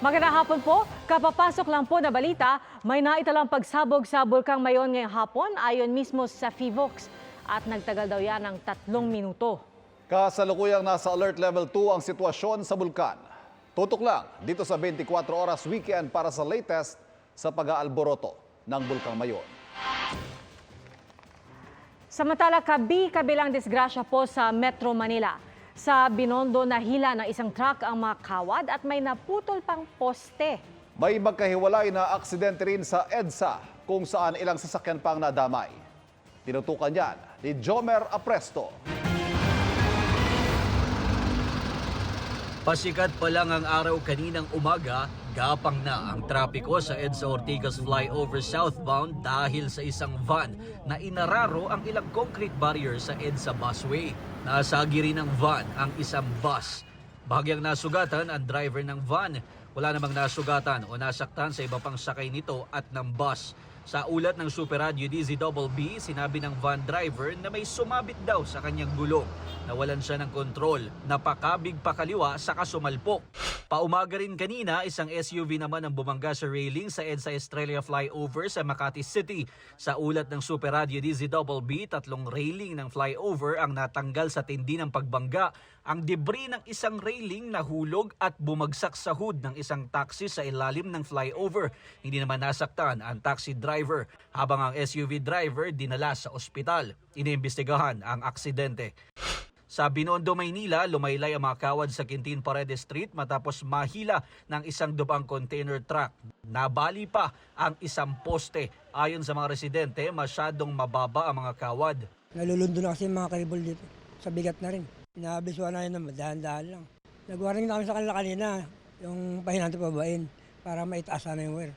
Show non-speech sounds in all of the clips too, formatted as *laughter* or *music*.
Magandang hapon po. Kapapasok lang po na balita, may naitalang pagsabog sa Bulkang Mayon ngayong hapon ayon mismo sa FIVOX at nagtagal daw yan ng tatlong minuto. Kasalukuyang nasa alert level 2 ang sitwasyon sa bulkan. Tutok lang dito sa 24 oras weekend para sa latest sa pag-aalboroto ng Bulkang Mayon. Samantala, kabi-kabilang disgrasya po sa Metro Manila. Sa Binondo, nahila ng isang truck ang mga kawad at may naputol pang poste. May magkahiwalay na aksidente rin sa EDSA kung saan ilang sasakyan pang nadamay. Tinutukan yan ni Jomer Apresto. Pasikat pa lang ang araw kaninang umaga, gapang na ang trapiko sa EDSA Ortigas flyover southbound dahil sa isang van na inararo ang ilang concrete barrier sa EDSA busway. Nasagi rin ng van ang isang bus. Bahagyang nasugatan ang driver ng van. Wala namang nasugatan o nasaktan sa iba pang sakay nito at ng bus. Sa ulat ng Super Radio DZBB, sinabi ng van driver na may sumabit daw sa kanyang gulong. Nawalan siya ng kontrol, napakabig pa kaliwa sa kasumalpok. Paumaga rin kanina, isang SUV naman ang bumangga sa railing sa EDSA Estrella flyover sa Makati City. Sa ulat ng Super Radio DZBB, tatlong railing ng flyover ang natanggal sa tindi ng pagbangga. Ang debris ng isang railing nahulog at bumagsak sa hood ng isang taxi sa ilalim ng flyover. Hindi naman nasaktan ang taxi driver habang ang SUV driver dinala sa ospital. Iniimbestigahan ang aksidente. Sa Binondo, Maynila, lumaylay ang mga kawad sa Quintin Paredes Street matapos mahila ng isang dubang container truck. Nabali pa ang isang poste. Ayon sa mga residente, masyadong mababa ang mga kawad. Nalulundo na kasi mga cable dito. Sa bigat na rin. Inaabisuan na yun na dahan-dahan lang. Nag-warning na kami sa kanila kanina, yung pahinante pabain, para maitaas na yung wear.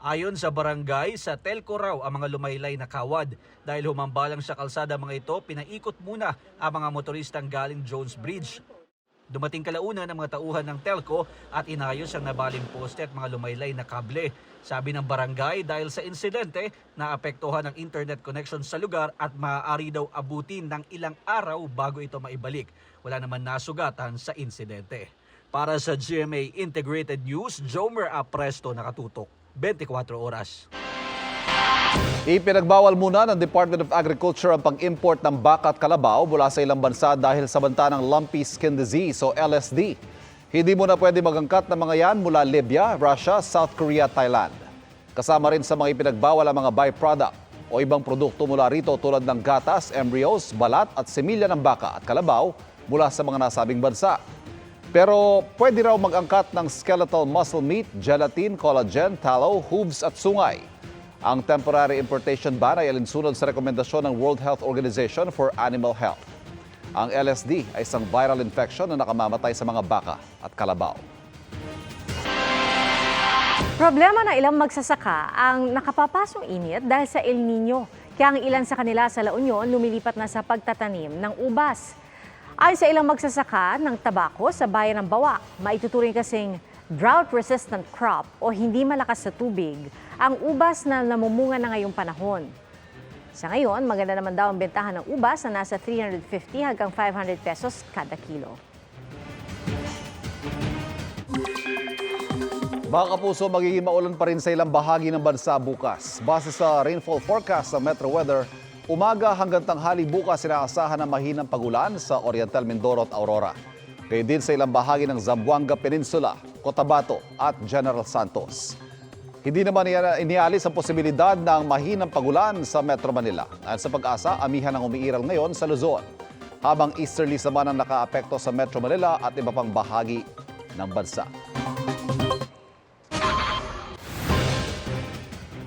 Ayon sa barangay, sa Telco raw ang mga lumaylay na kawad. Dahil humambalang sa kalsada mga ito, pinaikot muna ang mga motoristang galing Jones Bridge. Dumating kalauna ng mga tauhan ng Telco at inayos ang nabaling poste at mga lumaylay na kable. Sabi ng barangay dahil sa insidente, naapektuhan ang internet connection sa lugar at maaari daw abutin ng ilang araw bago ito maibalik. Wala naman nasugatan sa insidente. Para sa GMA Integrated News, Jomer Apresto nakatutok. 24 oras. Ipinagbawal muna ng Department of Agriculture ang pag-import ng baka at kalabaw mula sa ilang bansa dahil sa banta ng lumpy skin disease o LSD. Hindi muna pwede magangkat ng mga yan mula Libya, Russia, South Korea, Thailand. Kasama rin sa mga ipinagbawal ang mga byproduct o ibang produkto mula rito tulad ng gatas, embryos, balat at semilya ng baka at kalabaw mula sa mga nasabing bansa. Pero pwede raw mag-angkat ng skeletal muscle meat, gelatin, collagen, tallow, hooves at sungay. Ang temporary importation ban ay alinsunod sa rekomendasyon ng World Health Organization for Animal Health. Ang LSD ay isang viral infection na nakamamatay sa mga baka at kalabaw. Problema na ilang magsasaka ang nakapapasong init dahil sa El Nino. Kaya ang ilan sa kanila sa La Union lumilipat na sa pagtatanim ng ubas. Ayon sa ilang magsasaka ng tabako sa bayan ng Bawak, maituturing kasing drought-resistant crop o hindi malakas sa tubig ang ubas na namumunga na ngayong panahon. Sa ngayon, maganda naman daw ang bentahan ng ubas na nasa 350 hanggang 500 pesos kada kilo. Mga kapuso, magiging maulan pa rin sa ilang bahagi ng bansa bukas. Base sa rainfall forecast sa Metro Weather, umaga hanggang tanghali bukas inaasahan ng mahinang pagulan sa Oriental Mindoro at Aurora. Kaya din sa ilang bahagi ng Zamboanga Peninsula, Cotabato at General Santos. Hindi naman inialis ang posibilidad ng mahinang pagulan sa Metro Manila. At sa pag-asa, amihan ang umiiral ngayon sa Luzon. Habang easterlies naman ang nakaapekto sa Metro Manila at iba pang bahagi ng bansa.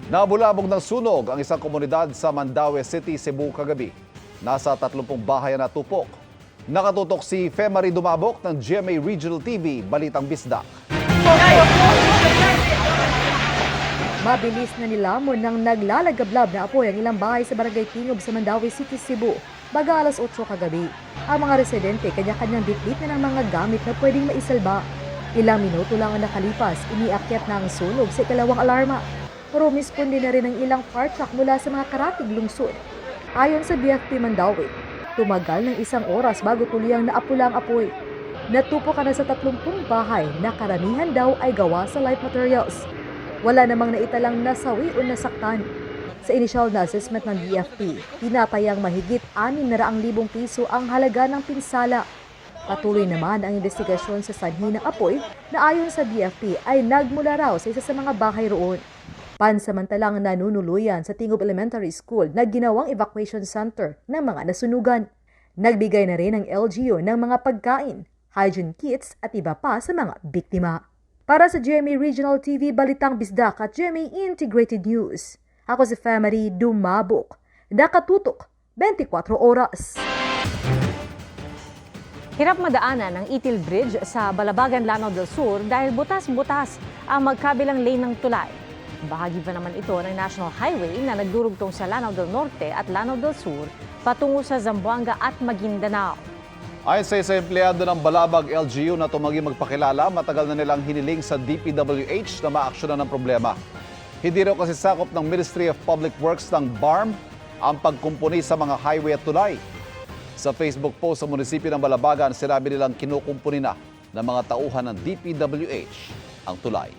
Nabulabog ng sunog ang isang komunidad sa Mandaue City, Cebu kagabi. Nasa 30 bahay na tupok. Nakatutok si Femari Dumabok ng GMA Regional TV, Balitang Bisdak. Mabilis na nilamon ng naglalagablab na apoy ang ilang bahay sa Barangay Tingob sa Mandawi City, Cebu. Baga alas 8 kagabi. Ang mga residente kanya-kanyang bitbit na ng mga gamit na pwedeng maisalba. Ilang minuto lang ang nakalipas, iniakyat na ang sunog sa ikalawang alarma. Rumisponde na rin ang ilang fire truck mula sa mga karatig lungsod. Ayon sa BFP Mandawi, tumagal ng isang oras bago tuluyang naapula ang apoy. Natupo ka na sa 30 bahay na karamihan daw ay gawa sa life materials. Wala namang naitalang nasawi o nasaktan. Sa initial na assessment ng DFP, tinatayang mahigit 600,000 piso ang halaga ng pinsala. Patuloy naman ang investigasyon sa sanhi ng apoy na ayon sa DFP ay nagmula raw sa isa sa mga bahay roon. Pansamantalang nanunuluyan sa Tingog Elementary School na ginawang evacuation center ng mga nasunugan. Nagbigay na rin ang LGU ng mga pagkain, hygiene kits at iba pa sa mga biktima. Para sa GMA Regional TV Balitang Bisdak at GMA Integrated News, ako si Family Dumabok. Nakatutok 24 oras. Hirap madaanan ang Itil Bridge sa Balabagan, Lanao del Sur dahil butas-butas ang magkabilang lane ng tulay. Bahagi pa naman ito ng National Highway na nagdurugtong sa Lanao del Norte at Lanao del Sur patungo sa Zamboanga at Maguindanao. Ayon sa isa empleyado ng Balabag LGU na tumagi magpakilala, matagal na nilang hiniling sa DPWH na maaksyonan ng problema. Hindi raw kasi sakop ng Ministry of Public Works ng BARM ang pagkumpuni sa mga highway at tulay. Sa Facebook post sa munisipyo ng Balabagan, sinabi nilang kinukumpuni na ng mga tauhan ng DPWH ang tulay.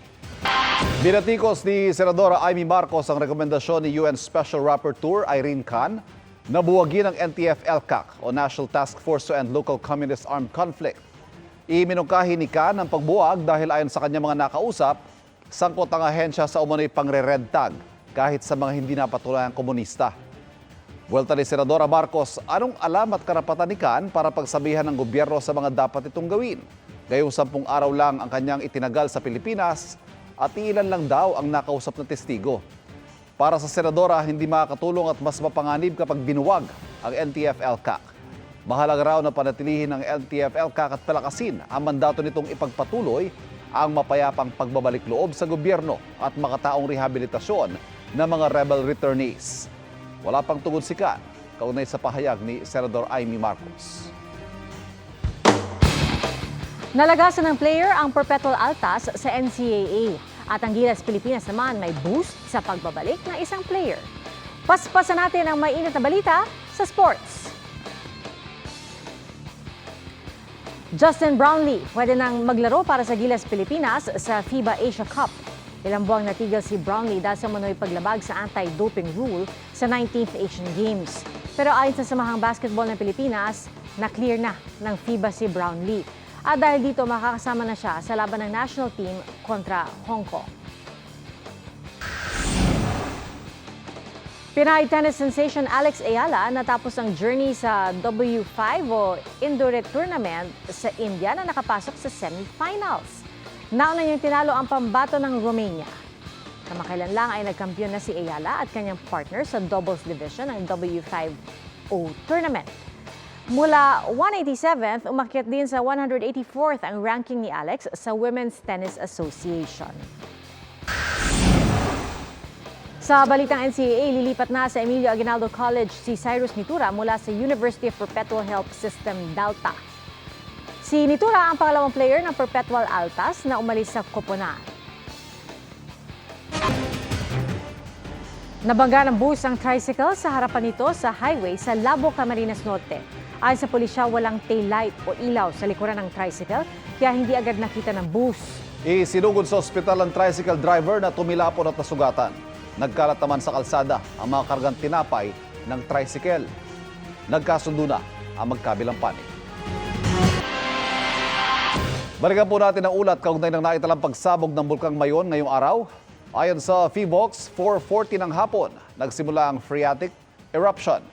Binatikos ni Senadora Amy Marcos ang rekomendasyon ni UN Special Rapporteur Irene Khan na buwagin ang NTF-ELCAC o National Task Force to End Local Communist Armed Conflict. Iminungkahi ni Khan ang pagbuwag dahil ayon sa kanyang mga nakausap, sangkot ang ahensya sa umano'y pangre-red tag kahit sa mga hindi napatulayang komunista. Buwelta ni Senadora Marcos, anong alam at karapatan ni Khan para pagsabihan ng gobyerno sa mga dapat itong gawin? Gayong sampung araw lang ang kanyang itinagal sa Pilipinas at ilan lang daw ang nakausap na testigo. Para sa Senadora, hindi makakatulong at mas mapanganib kapag binuwag ang NTF-ELCAC. Mahalaga raw na panatilihin ng NTF-ELCAC at palakasin ang mandato nitong ipagpatuloy ang mapayapang pagbabalik loob sa gobyerno at makataong rehabilitasyon ng mga rebel returnees. Wala pang tugod si Khan, kaunay sa pahayag ni Senador Amy Marcos. Nalagasan ng player ang Perpetual Altas sa NCAA at ang Gilas Pilipinas naman may boost sa pagbabalik ng isang player. Paspasan natin ang mainit na balita sa sports. Justin Brownlee pwede nang maglaro para sa Gilas Pilipinas sa FIBA Asia Cup. Ilang buwang natigil si Brownlee dahil sa manoy paglabag sa anti-doping rule sa 19th Asian Games. Pero ayon sa Samahang Basketball ng Pilipinas, na-clear na ng FIBA si Brownlee. At dahil dito makakasama na siya sa laban ng national team kontra Hong Kong. Pinay tennis sensation Alex Ayala natapos ang journey sa W5 o Indoor Tournament sa India na nakapasok sa semifinals. Nauna niyang tinalo ang pambato ng Romania. Kamakailan lang ay nagkampiyon na si Ayala at kanyang partner sa doubles division ng W5O tournament. Mula 187th, umakyat din sa 184th ang ranking ni Alex sa Women's Tennis Association. Sa balitang NCAA, lilipat na sa Emilio Aguinaldo College si Cyrus Nitura mula sa University of Perpetual Health System, Delta. Si Nitura ang pangalawang player ng Perpetual Altas na umalis sa Koponan. Nabangga ng bus ang tricycle sa harapan nito sa highway sa Labo, Camarines Norte. Ayon sa pulisya, walang taillight o ilaw sa likuran ng tricycle kaya hindi agad nakita ng bus. Isinugod sa ospital ang tricycle driver na tumilapon at nasugatan. Nagkalat naman sa kalsada ang mga kargang tinapay ng tricycle. Nagkasundo na ang magkabilang panig. Balikan po natin ang ulat kaugnay ng naitalang pagsabog ng Bulkang Mayon ngayong araw. Ayon sa FIVOX, 4.40 ng hapon, nagsimula ang phreatic eruption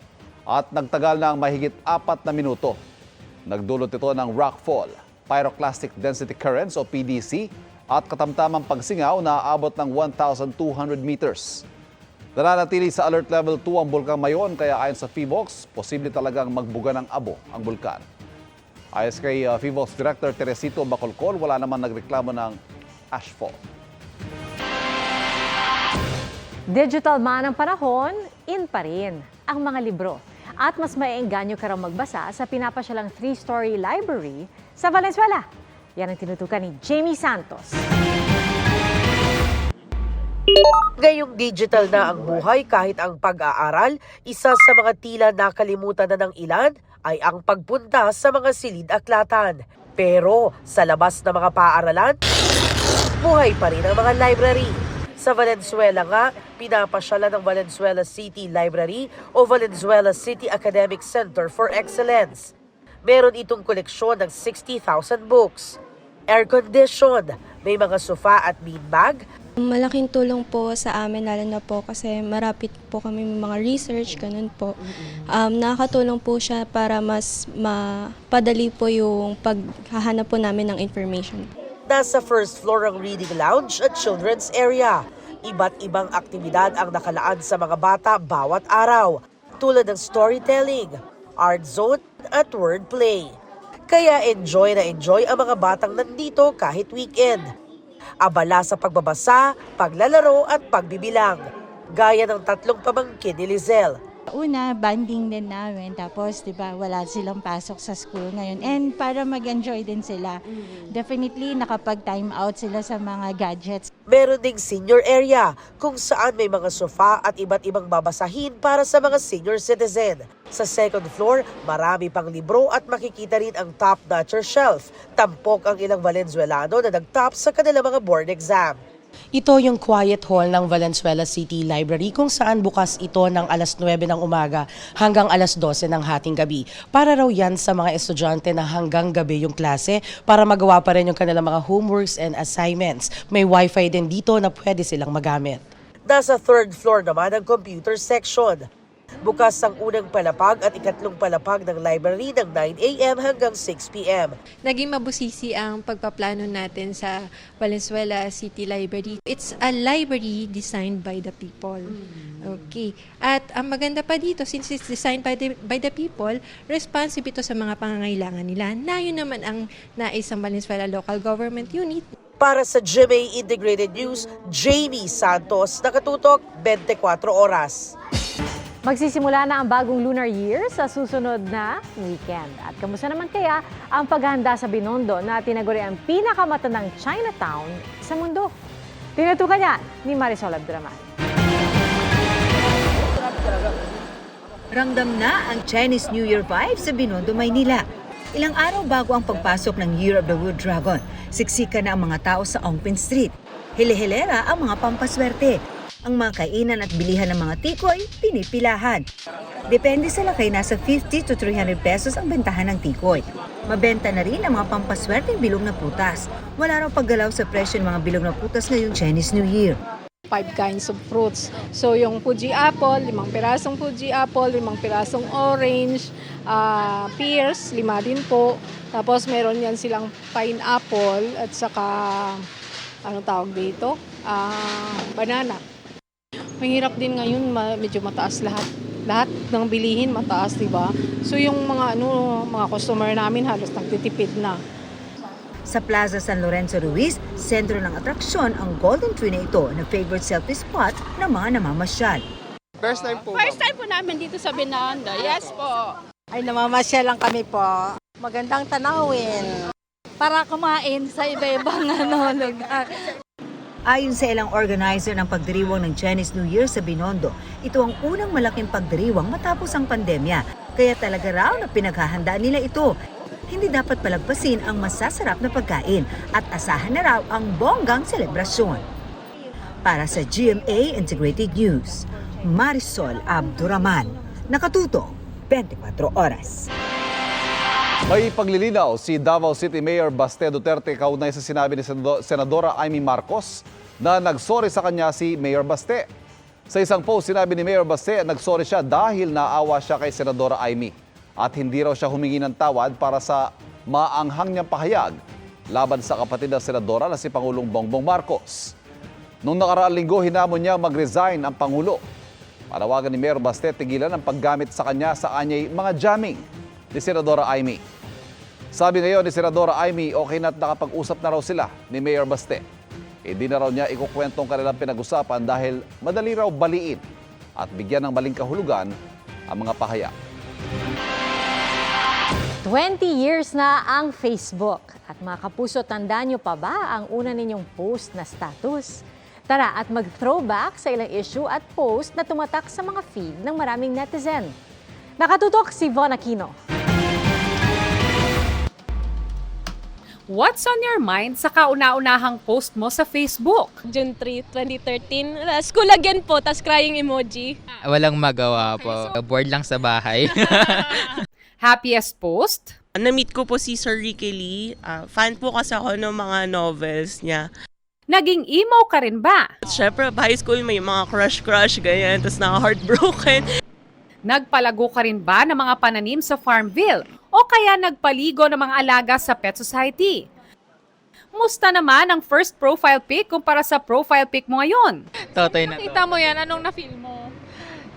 at nagtagal ng mahigit apat na minuto. Nagdulot ito ng rockfall, pyroclastic density currents o PDC at katamtamang pagsingaw na aabot ng 1,200 meters. Nananatili sa alert level 2 ang Bulkang Mayon kaya ayon sa FIVOX, posible talagang magbuga ng abo ang bulkan. Ayon kay uh, FIVOX Director Teresito Bacolcol, wala naman nagreklamo ng ashfall. Digital man ang panahon, in pa rin ang mga libro. At mas maiengganyo ka raw magbasa sa pinapasyalang three-story library sa Valenzuela. Yan ang tinutukan ni Jamie Santos. Ngayong digital na ang buhay kahit ang pag-aaral, isa sa mga tila nakalimutan na ng ilan ay ang pagpunta sa mga silid-aklatan. Pero sa labas ng mga paaralan, buhay pa rin ang mga library. Sa Valenzuela nga, pinapasyalan ng Valenzuela City Library o Valenzuela City Academic Center for Excellence. Meron itong koleksyon ng 60,000 books. Air-conditioned, may mga sofa at beanbag, Malaking tulong po sa amin, lalo na po kasi marapit po kami mga research, ganun po. Um, nakakatulong po siya para mas mapadali po yung paghahanap po namin ng information. Nasa first floor ang reading lounge at children's area. Iba't ibang aktibidad ang nakalaan sa mga bata bawat araw, tulad ng storytelling, art zone at wordplay. Kaya enjoy na enjoy ang mga batang nandito kahit weekend. Abala sa pagbabasa, paglalaro at pagbibilang. Gaya ng tatlong pamangkin ni Lizelle. Una, banding din namin. Tapos, di ba, wala silang pasok sa school ngayon. And para mag-enjoy din sila. Definitely, nakapag-time out sila sa mga gadgets. Meron ding senior area kung saan may mga sofa at iba't ibang babasahin para sa mga senior citizen. Sa second floor, marami pang libro at makikita rin ang top-notcher shelf. Tampok ang ilang Valenzuelano na nag-top sa kanilang mga board exam. Ito yung quiet hall ng Valenzuela City Library kung saan bukas ito ng alas 9 ng umaga hanggang alas 12 ng hating gabi. Para raw yan sa mga estudyante na hanggang gabi yung klase para magawa pa rin yung kanilang mga homeworks and assignments. May wifi din dito na pwede silang magamit. Nasa third floor naman ang computer section. Bukas ang unang palapag at ikatlong palapag ng library ng 9 a.m. hanggang 6 p.m. naging mabusisi ang pagpaplano natin sa Valenzuela City Library. It's a library designed by the people. Okay. At ang maganda pa dito, since it's designed by the, by the people, responsive ito sa mga pangangailangan nila. Na yun naman ang nais ng Valenzuela Local Government Unit. Para sa GMA Integrated News, Jamie Santos, nakatutok 24 oras. Magsisimula na ang bagong lunar year sa susunod na weekend. At kamusta naman kaya ang paghahanda sa Binondo na tinaguri ang pinakamatandang Chinatown sa mundo? Tinutukan niya ni Marisol Abdraman. Ramdam na ang Chinese New Year vibe sa Binondo, Maynila. Ilang araw bago ang pagpasok ng Year of the Wood Dragon, siksika na ang mga tao sa Ongpin Street. Hele-helera ang mga pampaswerte. Ang mga kainan at bilihan ng mga tikoy, pinipilahan. Depende sa laki, nasa 50 to 300 pesos ang bentahan ng tikoy. Mabenta na rin ang mga pampaswerteng bilog na putas. Wala raw paggalaw sa presyo ng mga bilog na putas ngayong Chinese New Year. five kinds of fruits. So yung Fuji apple, limang pirasong Fuji apple, limang pirasong orange, ah, pears, lima din po. Tapos meron yan silang pineapple at saka ano tawag dito? Ah, banana. Mahirap din ngayon, ma- medyo mataas lahat. Lahat ng bilihin mataas, 'di ba? So yung mga ano, mga customer namin halos nagtitipid na. Sa Plaza San Lorenzo Ruiz, sentro ng atraksyon ang Golden Tree na ito na favorite selfie spot ng mga namamasyal. First time po. First time po namin dito sa Binondo. Yes po. Ay, namamasyal lang kami po. Magandang tanawin. Para kumain sa iba-ibang *laughs* ano, lugar. Ayon sa ilang organizer ng pagdiriwang ng Chinese New Year sa Binondo, ito ang unang malaking pagdiriwang matapos ang pandemya. Kaya talaga raw na pinaghahandaan nila ito. Hindi dapat palagpasin ang masasarap na pagkain at asahan na raw ang bonggang selebrasyon. Para sa GMA Integrated News, Marisol Abduraman, nakatuto 24 oras. May paglilinaw si Davao City Mayor Baste Duterte kaunay sa sinabi ni Senado- Senadora Amy Marcos na nagsorry sa kanya si Mayor Baste. Sa isang post, sinabi ni Mayor Baste nagsorry siya dahil naawa siya kay Senadora Amy at hindi raw siya humingi ng tawad para sa maanghang niyang pahayag laban sa kapatid ng Senadora na si Pangulong Bongbong Marcos. Nung nakaraang linggo, hinamon niya mag-resign ang Pangulo. Panawagan ni Mayor Baste tigilan ang paggamit sa kanya sa anyay mga jamming ni Senadora Amy. Sabi ngayon ni Senadora Amy, okay na't nakapag-usap na raw sila ni Mayor Baste. Hindi na raw niya ikukwentong kanilang pinag-usapan dahil madali raw baliin at bigyan ng maling kahulugan ang mga pahayag. 20 years na ang Facebook. At mga kapuso, tandaan nyo pa ba ang una ninyong post na status? Tara at mag-throwback sa ilang issue at post na tumatak sa mga feed ng maraming netizen. Nakatutok si Von Aquino. What's on your mind sa kauna-unahang post mo sa Facebook? June 3, 2013. Uh, School again po, tas crying emoji. Walang magawa po. Bored lang sa bahay. *laughs* Happiest post? Na-meet ko po si Sir Ricky Lee. Ah, fan po kasi ako ng mga novels niya. Naging emo ka rin ba? Siyempre, high school may mga crush-crush, ganyan. Tapos naka-heartbroken. Nagpalago ka rin ba ng mga pananim sa Farmville? O kaya nagpaligo ng mga alaga sa Pet Society? Musta naman ang first profile pic kumpara sa profile pic mo ngayon? Totoy na to. Nakita mo yan, anong na-feel mo?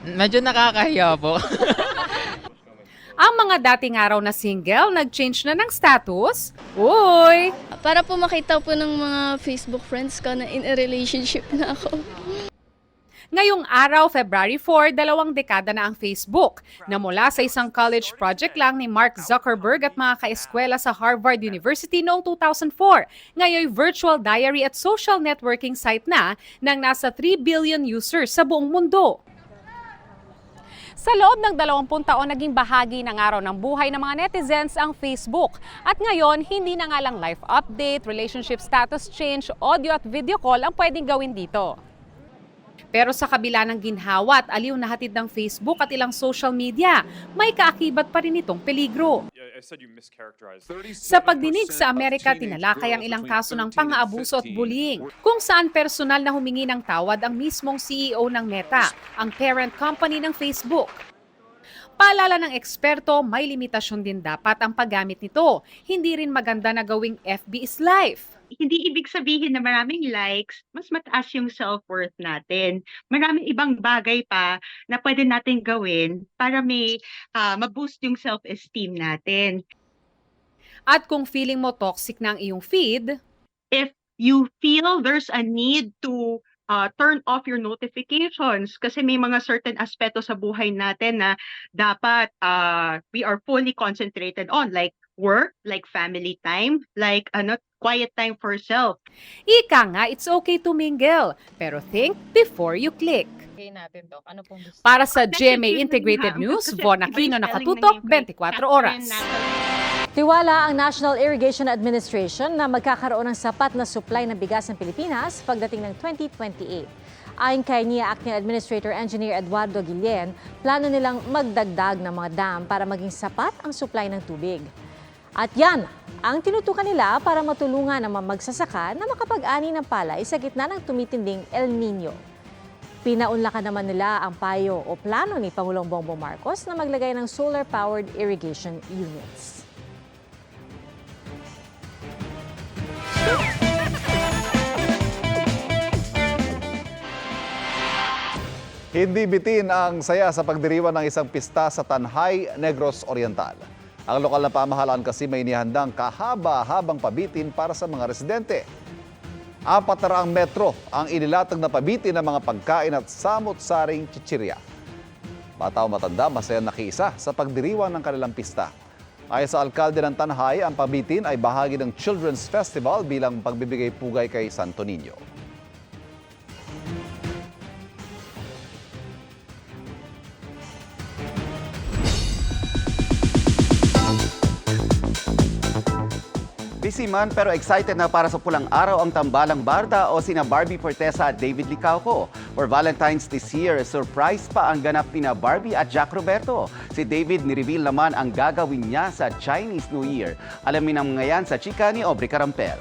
Medyo nakakahiya po. *laughs* Ang mga dating araw na single, nag-change na ng status? Uy! Para po makita po ng mga Facebook friends ko na in a relationship na ako. Ngayong araw, February 4, dalawang dekada na ang Facebook, na mula sa isang college project lang ni Mark Zuckerberg at mga kaeskwela sa Harvard University noong 2004. Ngayon, virtual diary at social networking site na ng nasa 3 billion users sa buong mundo. Sa loob ng 20 taon, naging bahagi ng araw ng buhay ng mga netizens ang Facebook. At ngayon, hindi na nga lang life update, relationship status change, audio at video call ang pwedeng gawin dito. Pero sa kabila ng ginhawa at aliw na hatid ng Facebook at ilang social media, may kaakibat pa rin itong peligro. Sa pagdinig sa Amerika, tinalakay ang ilang kaso ng pang-aabuso at bullying, kung saan personal na humingi ng tawad ang mismong CEO ng Meta, ang parent company ng Facebook. Paalala ng eksperto, may limitasyon din dapat ang paggamit nito. Hindi rin maganda na gawing FB is life. Hindi ibig sabihin na maraming likes, mas mataas yung self-worth natin. Maraming ibang bagay pa na pwede natin gawin para may ah, ma-boost yung self-esteem natin. At kung feeling mo toxic na ang iyong feed, If you feel there's a need to ah, turn off your notifications kasi may mga certain aspeto sa buhay natin na dapat ah, we are fully concentrated on like work, like family time, like ano, quiet time for self. ika nga it's okay to mingle, pero think before you click. Para sa GMA Integrated News, Von Aquino nakatutok 24 oras. Tiwala ang National Irrigation Administration na magkakaroon ng sapat na supply ng bigas ng Pilipinas pagdating ng 2028. Ayon kay NIA Acting Administrator Engineer Eduardo Guillen, plano nilang magdagdag ng mga dam para maging sapat ang supply ng tubig. At yan ang tinutukan nila para matulungan ang mga magsasaka na makapag-ani ng palay sa gitna ng tumitinding El Nino. Pinaunlakan naman nila ang payo o plano ni Pangulong Bongbong Marcos na maglagay ng solar-powered irrigation units. Hindi bitin ang saya sa pagdiriwan ng isang pista sa Tanhay, Negros Oriental. Ang lokal na pamahalaan kasi may inihandang kahaba-habang pabitin para sa mga residente. Apat na raang metro ang inilatag na pabitin ng mga pagkain at samot-saring chichirya. Bata o matanda, masaya nakiisa sa pagdiriwan ng kanilang pista. Ayon sa alkalde ng Tanhay, ang pabitin ay bahagi ng Children's Festival bilang pagbibigay pugay kay Santo Niño. Busy man pero excited na para sa pulang araw ang tambalang Barda o sina Barbie Fortesa at David Licauco. For Valentine's this year, surprise pa ang ganap ni Barbie at Jack Roberto. Si David nireveal naman ang gagawin niya sa Chinese New Year. Alamin ang mga yan sa chika ni Aubrey Carampel.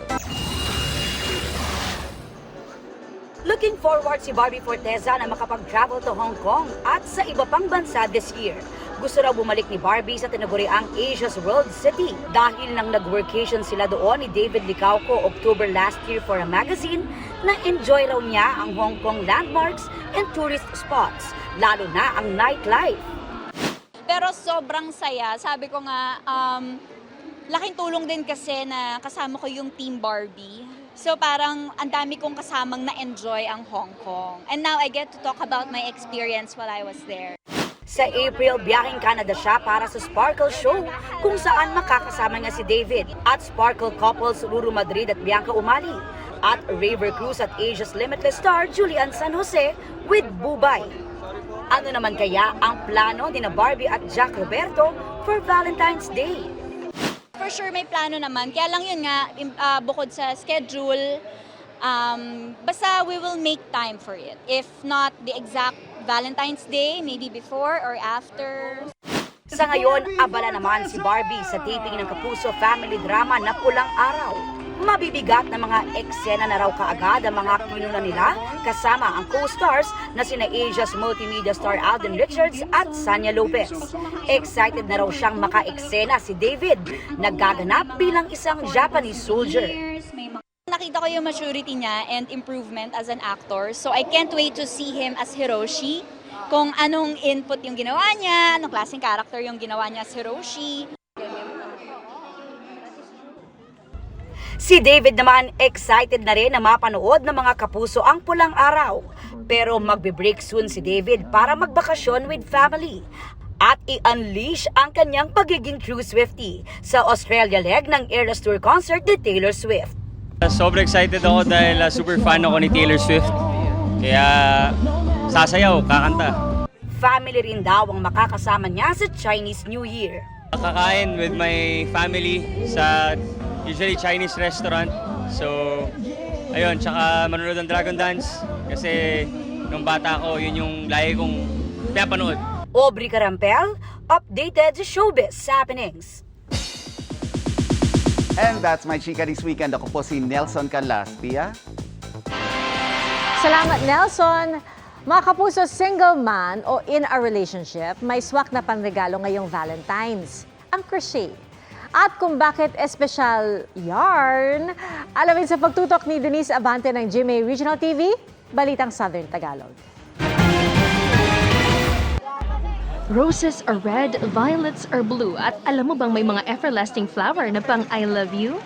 Looking forward si Barbie Forteza na makapag-travel to Hong Kong at sa iba pang bansa this year. Gusto raw bumalik ni Barbie sa tinaguriang Asia's World City dahil nang nag-workation sila doon ni David Licauco October last year for a magazine na enjoy raw niya ang Hong Kong landmarks and tourist spots, lalo na ang nightlife. Pero sobrang saya. Sabi ko nga, um, laking tulong din kasi na kasama ko yung Team Barbie. So parang ang dami kong kasamang na-enjoy ang Hong Kong. And now I get to talk about my experience while I was there. Sa April, biyaheng Canada siya para sa Sparkle Show kung saan makakasama niya si David at Sparkle couples Ruru Madrid at Bianca Umali at Raver Cruz at Asia's Limitless star Julian San Jose with Bubay. Ano naman kaya ang plano ni na Barbie at Jack Roberto for Valentine's Day? for sure may plano naman. Kaya lang yun nga, ah, bukod sa schedule, um, basta we will make time for it. If not the exact Valentine's Day, maybe before or after. Sa ngayon, abala naman si Barbie sa taping ng Kapuso family drama na Pulang Araw. Mabibigat na mga eksena na raw kaagad ang mga kinuna nila kasama ang co-stars na sina Asia's multimedia star Alden Richards at Sanya Lopez. Excited na raw siyang maka-eksena si David, naggaganap bilang isang Japanese soldier. Nakita ko yung maturity niya and improvement as an actor. So I can't wait to see him as Hiroshi. Kung anong input yung ginawa niya, anong klaseng character yung ginawa niya as Hiroshi. Si David naman excited na rin na mapanood ng mga kapuso ang pulang araw. Pero magbe-break soon si David para magbakasyon with family at i-unleash ang kanyang pagiging true Swiftie sa Australia leg ng Eras Tour concert ni Taylor Swift. Sobrang excited ako dahil uh, super fan ako ni Taylor Swift. Kaya sasayaw, kakanta. Family rin daw ang makakasama niya sa Chinese New Year. Kakain with my family sa usually Chinese restaurant. So, ayun, tsaka manonood ng Dragon Dance kasi nung bata ko, yun yung lagi kong pinapanood. Aubrey Carampel, updated showbiz happenings. And that's my chika this weekend. Ako po si Nelson Canlas. Pia? Salamat, Nelson! Mga kapuso, single man o in a relationship, may swak na panregalo ngayong Valentine's, ang crochet. At kung bakit espesyal yarn, alamin sa pagtutok ni Denise Abante ng GMA Regional TV, Balitang Southern Tagalog. Roses are red, violets are blue. At alam mo bang may mga everlasting flower na pang I love you?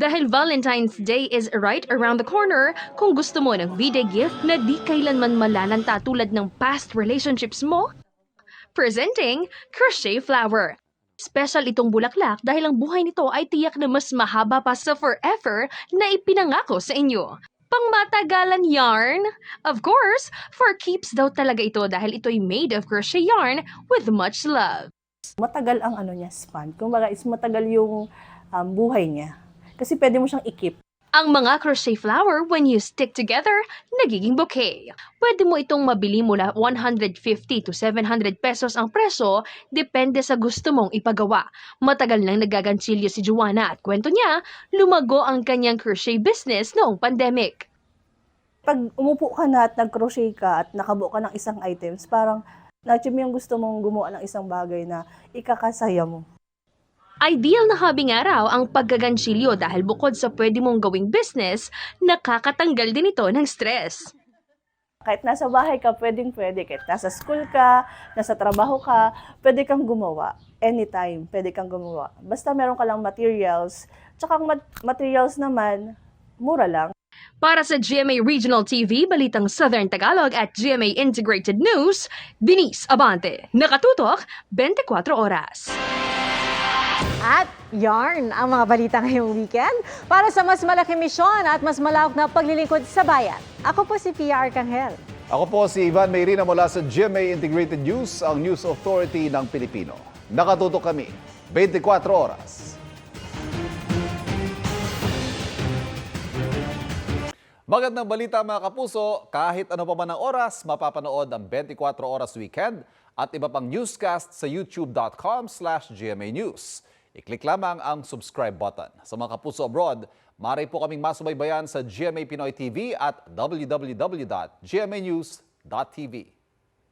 Dahil Valentine's Day is right around the corner, kung gusto mo ng V-Day gift na di kailanman malalanta tulad ng past relationships mo, presenting Crochet Flower. Special itong bulaklak dahil ang buhay nito ay tiyak na mas mahaba pa sa forever na ipinangako sa inyo. Pangmatagalan yarn? Of course, for keeps daw talaga ito dahil ito'y made of crochet yarn with much love. matagal ang ano niya span. Kumbaga is matagal yung um, buhay niya. Kasi pwede mo siyang ikip. Ang mga crochet flower, when you stick together, nagiging bouquet. Pwede mo itong mabili mula 150 to 700 pesos ang preso, depende sa gusto mong ipagawa. Matagal nang nagaganchilyo si Joanna at kwento niya, lumago ang kanyang crochet business noong pandemic. Pag umupo ka na at nag-crochet ka at nakabuo ka ng isang items, parang na-achieve yung gusto mong gumawa ng isang bagay na ikakasaya mo. Ideal na hobby nga raw ang paggaganchilyo dahil bukod sa pwede mong gawing business, nakakatanggal din ito ng stress. Kahit nasa bahay ka, pwedeng pwede. Kahit nasa school ka, nasa trabaho ka, pwede kang gumawa. Anytime, pwede kang gumawa. Basta meron ka lang materials. Tsaka ang mat- materials naman, mura lang. Para sa GMA Regional TV, Balitang Southern Tagalog at GMA Integrated News, Denise Abante. Nakatutok, 24 oras. At yarn ang mga balita ngayong weekend para sa mas malaking misyon at mas malawak na paglilingkod sa bayan. Ako po si Pia Arcangel. Ako po si Ivan Mayrina mula sa GMA Integrated News, ang News Authority ng Pilipino. Nakatutok kami 24 oras. Magandang balita mga kapuso, kahit ano pa man ang oras, mapapanood ang 24 oras weekend at iba pang newscast sa youtube.com slash GMA. I-click lamang ang subscribe button. Sa mga kapuso abroad, maaari po kaming masubaybayan sa GMA Pinoy TV at www.gmanews.tv.